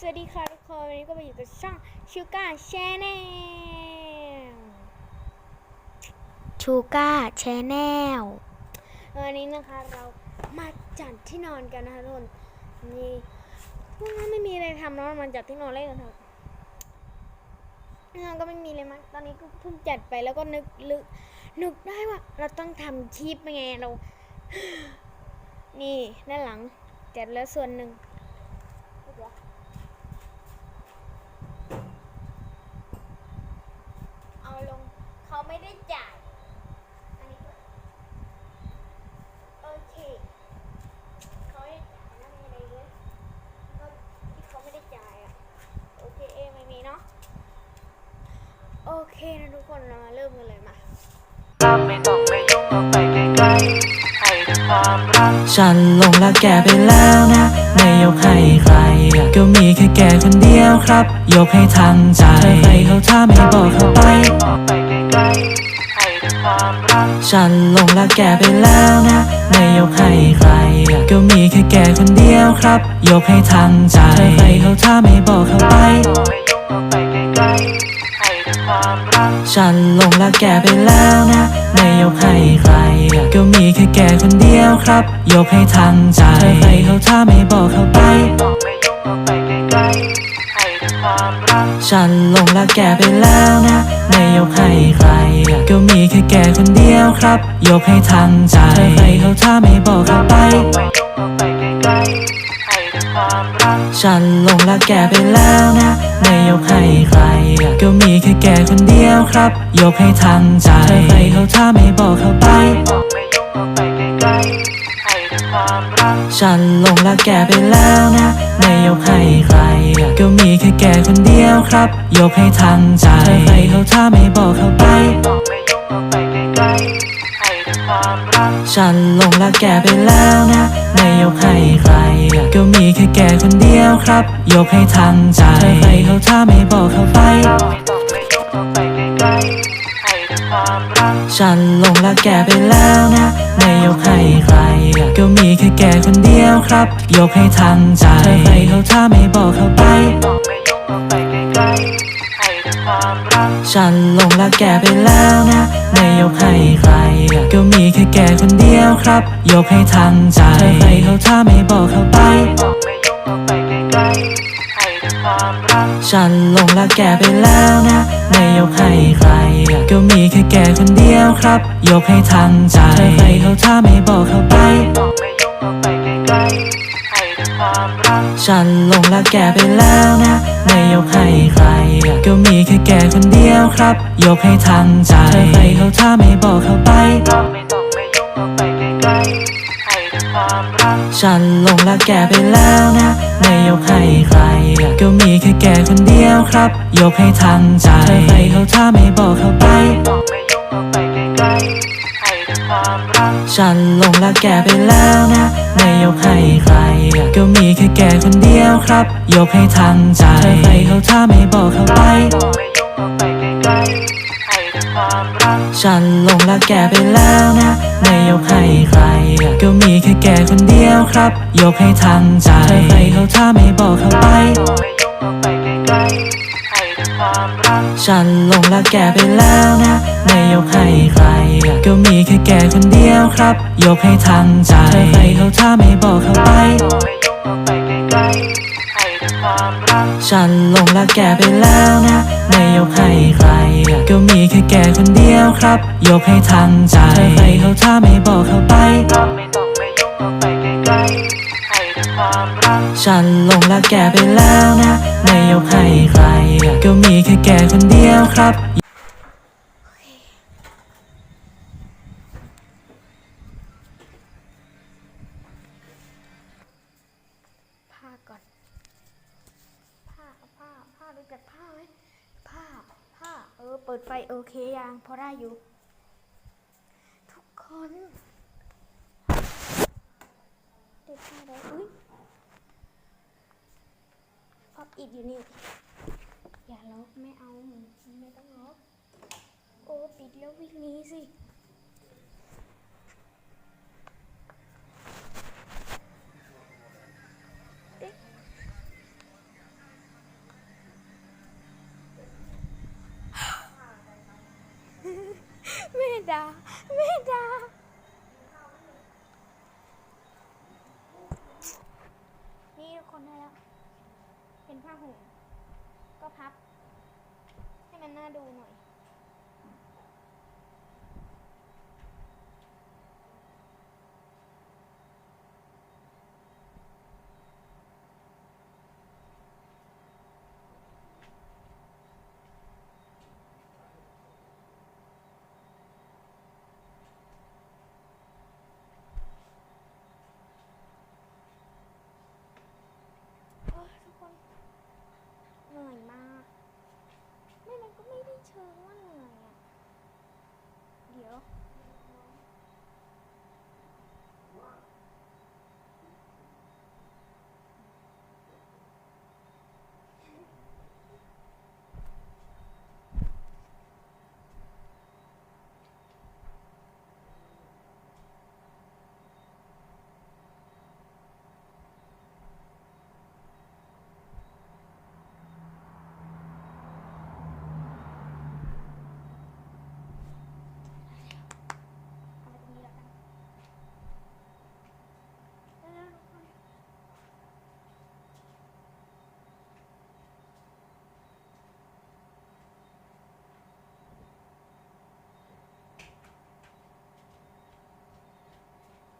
สวัสดีค่ะทุกคนวันนี้ก็มาอยู่กับช่องชูการ์แชนแนลชูการ์แชนแนลวันนี้นะคะเรามาจัดที่นอนกันนะคะทุกคนนี่พวกนั้นไม่มีอะไรทำแล้วมันจัดที่นอนเล่นกันเถอะเราก็ไม่มีเลยมั้งตอนนี้ก็เพิ่งจัดไปแล้วก็นึกลึกนึกได้ว่า เราต้องทำคลิปไงเรา นี่ด้านหลังจัดแล้วส่วนหนึ่ง เอาลงเขาไม่ได้ จ่าย อันนี้ด้วยโอเคเขาไม่ได้จ่ายนะมีอะไรเลยก็ที่เขาไม่ได้จ่ายอะ โอเคเอไม่มีเนาะ โอเคนะทุกคนเรามาเริ่มกันเลยมาไม่ต้องไปยุ่งต้องไปไกลๆให้แต่ความรัก ฉันหลงรักแกไปแล้วนะ ไม่ยกให้ใคร ก็มีแค่แกคนเดียวครับ ยกให้ทั้งใจ ใครเขาถ้าไม่บอกเขาไปต้องไปไกลๆ ฉันหลงรักแกไปแล้วนะ ไม่ยกให้ใคร ก็มีแค่แกคนเดียวครับ ยกให้ทั้งใจใครเขาถ้าไม่บอกเขาไปต้องไปยุ่งต้องไปไกลๆให้แต่ความรักฉันหลงรักแกไปแล้วนะ ไม่ยกให้ใคร ก็มีแค่แกคนเดียวครับ ยกให้ทั้งใจใครเขาถ้าไม่บอกเขาไป ฉันหลงรักแกไปแล้วนะ ไม่ยกให้ใคร ก็มีแค่แกคนเดียวครับ ยกให้ทั้งใจใครเขาถ้าไม่บอกเขาไปต้องไปยุ่งต้องไปไกลๆให้แต่ความรักฉันหลงรักแกไปแล้วนะ ไม่ยกให้ใคร ก็มีแค่แกคนเดียวครับ ยกให้ทั้งใจใครเขาถ้าไม่บอกเขาไป ฉันหลงรักแกไปแล้วนะ ไม่ยกให้ใคร ก็มีแค่แกคนเดียวครับ ยกให้ทั้งใจใครเขาถ้าไม่บอกเขาไปต้องไปยุ่งต้องไปไกลๆให้แต่ความรักฉันหลงรักแกไปแล้วนะ ไม่ยกให้ใคร ก็มีแค่แกคนเดียวครับ ยกให้ทั้งใจใครเขาถ้าไม่บอกเขาไป ฉันหลงรักแกไปแล้วนะ ไม่ยกให้ใคร ก็มีแค่แกคนเดียวครับ ยกให้ทั้งใจใครเขาถ้าไม่บอกเขาไปต้องไปยุ่งต้องไปไกลๆให้แต่ความรักฉันหลงรักแกไปแล้วนะ ไม่ยกให้ใคร ก็มีแค่แกคนเดียวครับ ยกให้ทั้งใจใครเขาถ้าไม่บอกเขาไปต้องไปยุ่งต้องไป ฉันหลงรักแกไปแล้วนะ ไม่ยกให้ใคร ก็มีแค่แกคนเดียวครับ ยกให้ทั้งใจใครเขาถ้าไม่บอกเขาไปต้องไปยุ่งต้องไปไกลๆให้แต่ความรักฉันหลงรักแกไปแล้วนะ ไม่ยกให้ใคร ก็มีแค่แกคนเดียวครับ ยกให้ทั้งใจใครเขาถ้าไม่บอกเขา ฉันหลงรักแกไปแล้วนะ ไม่ยกให้ใคร ก็มีแค่แกคนเดียวครับ ยกให้ทั้งใจใครเขาถ้าไม่บอกเขาไปต้องไม่ยุ่งต้องไปไกลๆให้แต่ความรักฉันหลงรักแกไปแล้วนะ ไม่ยกให้ใคร ก็มีแค่แกคนเดียวครับ ยกให้ทั้งใจใครเขาถ้าไม่บอกเขาไป ฉันหลงรักแกไปแล้วนะ ไม่ยกให้ใคร ก็มีแค่แกคนเดียวครับ ยกให้ทั้งใจใครเขาถ้าไม่บอกเขาไปต้องไม่ยุ่งต้องไปไกลๆให้แต่ความรักฉันหลงรักแกไปแล้วนะ ไม่ยกให้ใคร ก็มีแค่แกคนเดียวครับ ยกให้ทั้งใจใครเขาถ้าไม่บอกเขาไป ฉันหลงรักแกไปแล้วนะ ไม่ยกให้ใคร ก็มีแค่แกคนเดียวครับ ยกให้ทั้งใจใครเขาถ้าไม่บอกเขาไปต้องไม่ต้องไปยุ่งต้องไปไกลๆให้แต่ความรักฉันหลงรักแกไปแล้วนะ ไม่ยกให้ใคร ก็มีแค่แกคนเดียวครับ ผ้ารู้จักผ้าไหมผ้าผ้าเออ เปิดไฟโอเคยังพอได้อยู่ ทุกคนเด็ดผ้าได้อุ้ยพับอิดอยู่นี่ อย่าล็อกไม่เอาไม่ต้องล็อกโอ้ปิดแล้ววิ่งนี้สิ ด่าแม่ด่านี่ทุกคนได้แล้ว เป็นผ้าห่มก็พับ ให้มันน่าดูหน่อย โอ้ยทุกคน เหนื่อยมาก ไม่มันก็ไม่ได้เชิงว่าเหนื่อยอะเดี๋ยว เอาไปตรงนี้แล้วกันเร็วๆทุกคน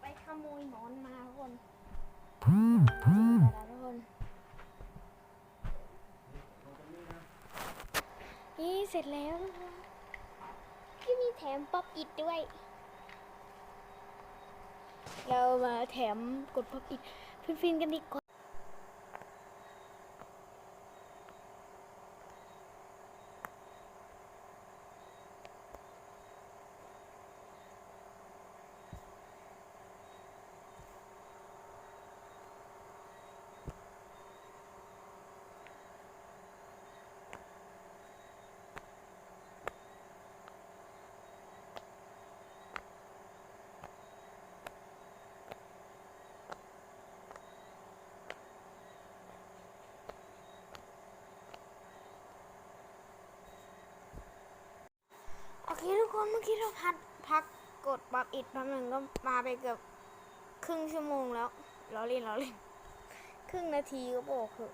ไปข โมยหมอนมาทุกคนเจอแล้วทุกคนนี่เสร็จแล้วทุกคนที่มีแถมป๊อปอิดด้วย เรามาแถมกดป๊อปอิดฟินๆกันดีกว่า โอเคนเมื่อกี้เราพักพักกดป๊บอิดแป๊บหนึ่งก็มาไปเกือบครึ่งชั่วโมงแล้วเราเล่นเราเล่นครึ่งนาทีก็บอกคือ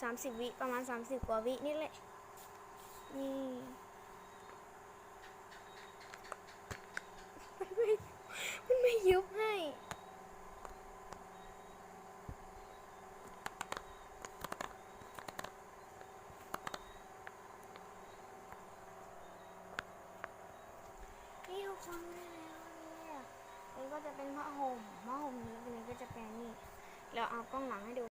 สามสิบวิประมาณสามสิบกว่าวินี่แหละนี่ไม่มันไม่ยุบให้ นี่ทุกคนได้แล้วเนี่ยนี่ก็จะเป็นผ้าห่มผ้าห่มนี้ตัวนี้ก็จะเป็นนี่ แล้วเอากล้องหลังให้ดู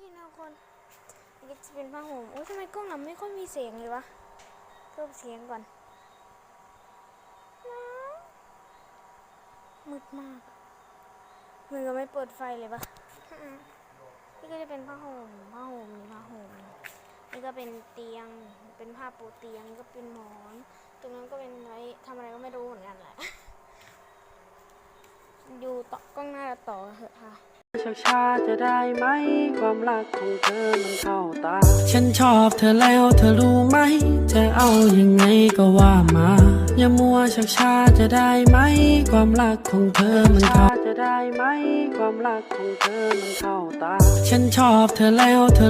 นี่นะทุกคนนี่จะเป็นผ้าห่มโอ้ยทำไมกล้องหลังไม่ค่อยมีเสียงเลยวะเพิ่มเสียงก่อนมืดมากมือก็ไม่เปิดไฟเลยปะนี่ก็จะเป็นผ้าห่มผ้าห่มนี่ผ้าห่มนี่ก็เป็นเตียง เป็นผ้าปูเตียงก็เป็นหมอน ตรงนั้นก็เป็นไว้ทำอะไรก็ไม่รู้เหมือนกันแหละ อยู่ต่อกล้องหน้าเราต่อเถอะค่ะช้าช้าๆจะได้ไหม ความรักของเธอมันเข้าตา ฉันชอบเธอแล้วเธอรู้ไหม จะเอายังไงก็ว่ามา อย่ามัวชักช้าจะได้ไหม ความรักของเธอมันช้าเข้าจะได้ไหม ความรักของเธอมันเข้าตา ฉันชอบเธอแล้วเธอ